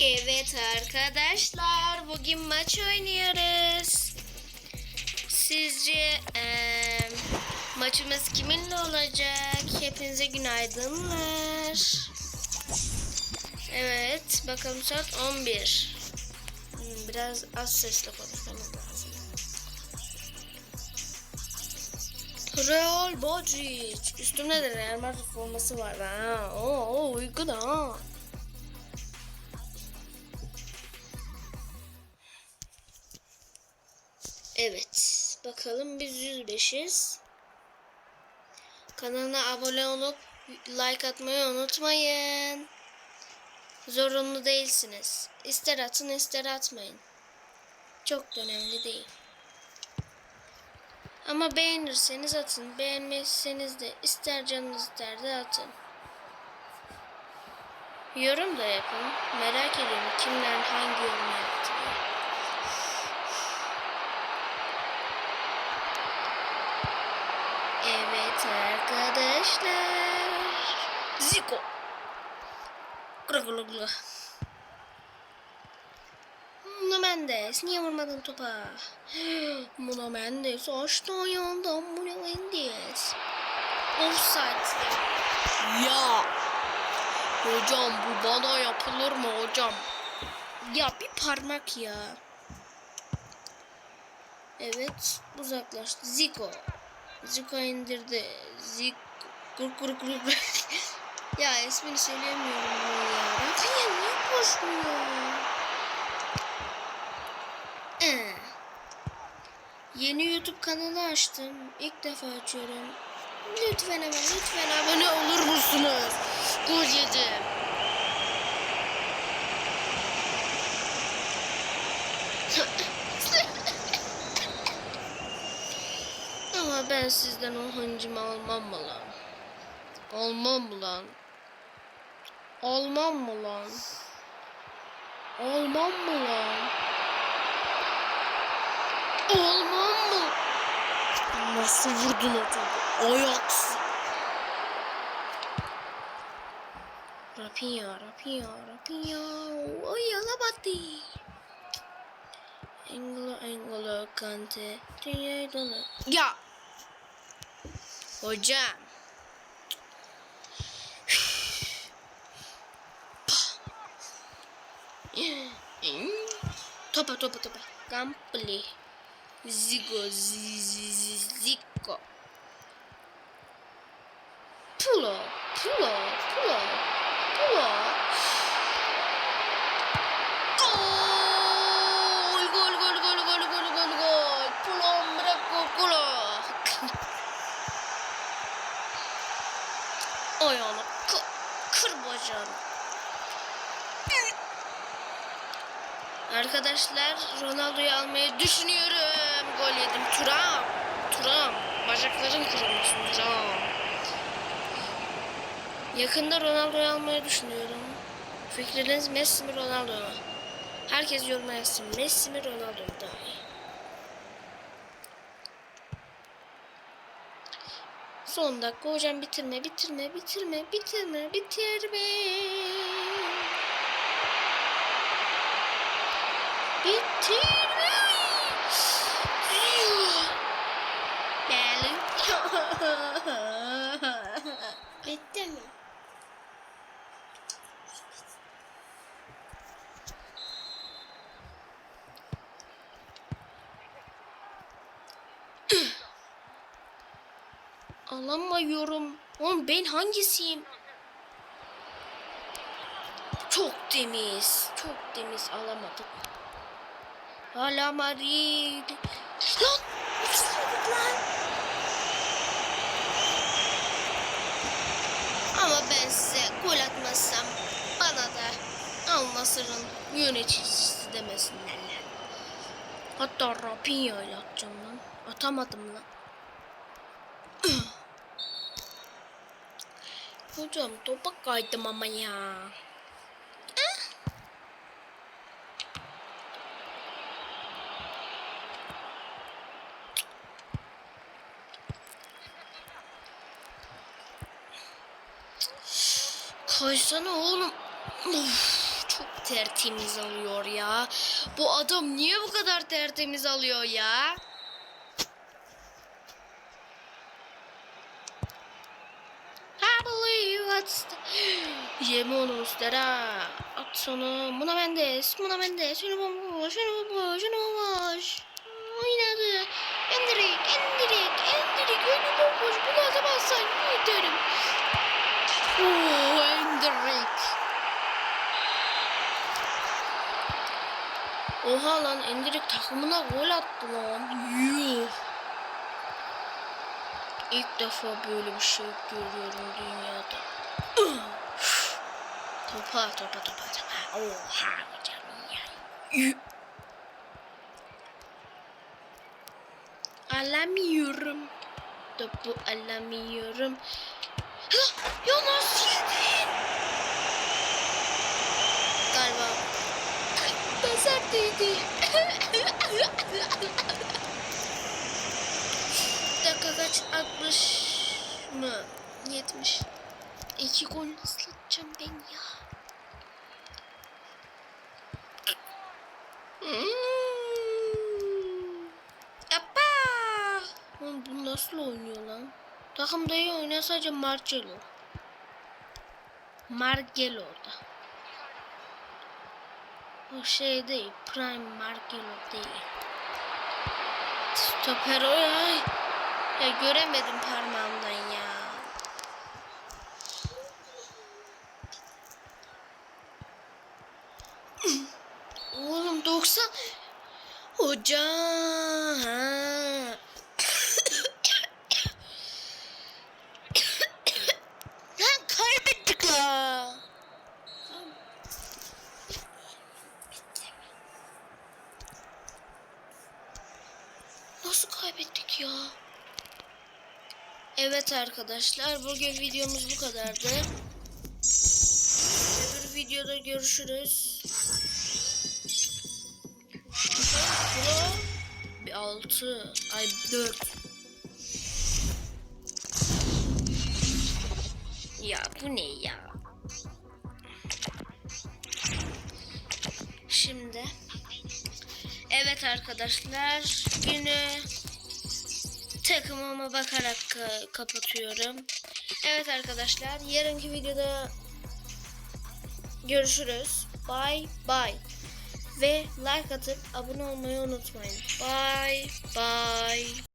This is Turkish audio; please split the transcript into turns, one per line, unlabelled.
Evet arkadaşlar bugün maç oynuyoruz. Sizce eee, maçımız kiminle olacak? Hepinize günaydınlar. Evet bakalım saat 11. Hmm, Biraz az sesle konuşmamız lazım. Real Madrid. Üstümde de Real Madrid forması var. Ha. Oo uygun ha. Bakalım biz 105'iz. Kanalına abone olup like atmayı unutmayın. Zorunlu değilsiniz. İster atın ister atmayın. Çok da önemli değil. Ama beğenirseniz atın. Beğenmezseniz de ister canınız ister de atın. Yorum da yapın. Merak ediyorum kimler hangi yorum yaptı. diye. Evet arkadaşlar. Zico. Gılı gılı gılı. Nuno Mendes. Niye vurmadın topa? Nuno Mendes açtı ayağından Nuno Mendes. Offside. Ya. Hocam bu bana yapılır mı hocam? Ya bir parmak ya. Evet uzaklaştı. Zico. Zico indirdi. Zico. Kur kur kur kur. ya ismini söyleyemiyorum ya. Rafinha niye koşmuyor? Ee. Yeni YouTube kanalı açtım. İlk defa açıyorum. Lütfen ama lütfen abone olur musunuz? Yedim. Ama ben sizden o hıncımı almam mı lan? Almam mı lan? Almam mı lan? Almam mı lan? Almam mı? Nasıl vurdun o topu? Ayaksız. Rapinha, Rapinha, Rapinha. Ay alamadı. Engolo, Engolo, Kante. Dünyayı dolu. Ya. Hocam. Topa topa topa. Campli. Zigo, zi- zi- zi- Zico. Pulo, pulo, pulo, pulo. Gol, gol, gol, gol, gol, gol, gol, gol. Pulo, hombre, culo. Ayağını kır, kır bacağını. Arkadaşlar Ronaldo'yu almayı düşünüyorum. Gol yedim. Turam. Turam. Bacakların kırılmasın Turam. Yakında Ronaldo'yu almayı düşünüyorum. Fikriniz Messi mi Ronaldo mu? Herkes yoruma yazsın. Messi mi Ronaldo mu daha iyi? Son dakika hocam bitirme bitirme bitirme bitirme bitirme. Bitirme. Belli. Bitti mi? Alamıyorum. Oğlum ben hangisiyim? Çok temiz. Çok temiz alamadım. Hala Madrid. Lan! Uçsuzluk lan! Ama ben size gol atmazsam bana da Al Nasır'ın yöneticisi demesinler lan. Hatta Rapinha ile atacağım lan. Atamadım lan. Hocam topa kaydım ama ya. Kaysana oğlum. Of, çok tertemiz alıyor ya? Bu adam niye bu kadar tertemiz alıyor ya? What's. Yeme onu Mustera. At sonu. Muna Mendes. Muna Mendes. Şunu bomboş. Şunu bomboş. Şunu bomboş. Oynadı. Endirik. Endirik. Endirik. Önü bomboş. Bunu atamazsan yeterim. Oo, Endirik. Oha lan Endirik takımına gol attı lan. Yuh. İlk defa böyle bir şey görüyorum dünyada. topa topa topa topa. Oha hocam ya. Yuh. Alamıyorum. Topu alamıyorum. Hah, Ya nasıl yedin? Galiba. Değdi. dakika kaç? 60 mı? 70. İki gol nasıl atacağım ben ya? Hmm. Yappa! Oğlum bu nasıl oynuyor lan? Takımda iyi oynayan sadece Marcelo. Marcelo da. O şey değil. Prime Marcelo değil. Stoper o ya. Ya göremedim parmağımdan ya. Oğlum 90 Hocam. Lan kaybettik la. Nasıl kaybettik ya? Evet arkadaşlar bugün videomuz bu kadardı. Öbür videoda görüşürüz. Pro bir 6 ay 4 Ya bu ne ya? Şimdi Evet arkadaşlar günü takımıma bakarak ka- kapatıyorum. Evet arkadaşlar yarınki videoda görüşürüz. Bye bye. Ve like atıp abone olmayı unutmayın. Bye bye.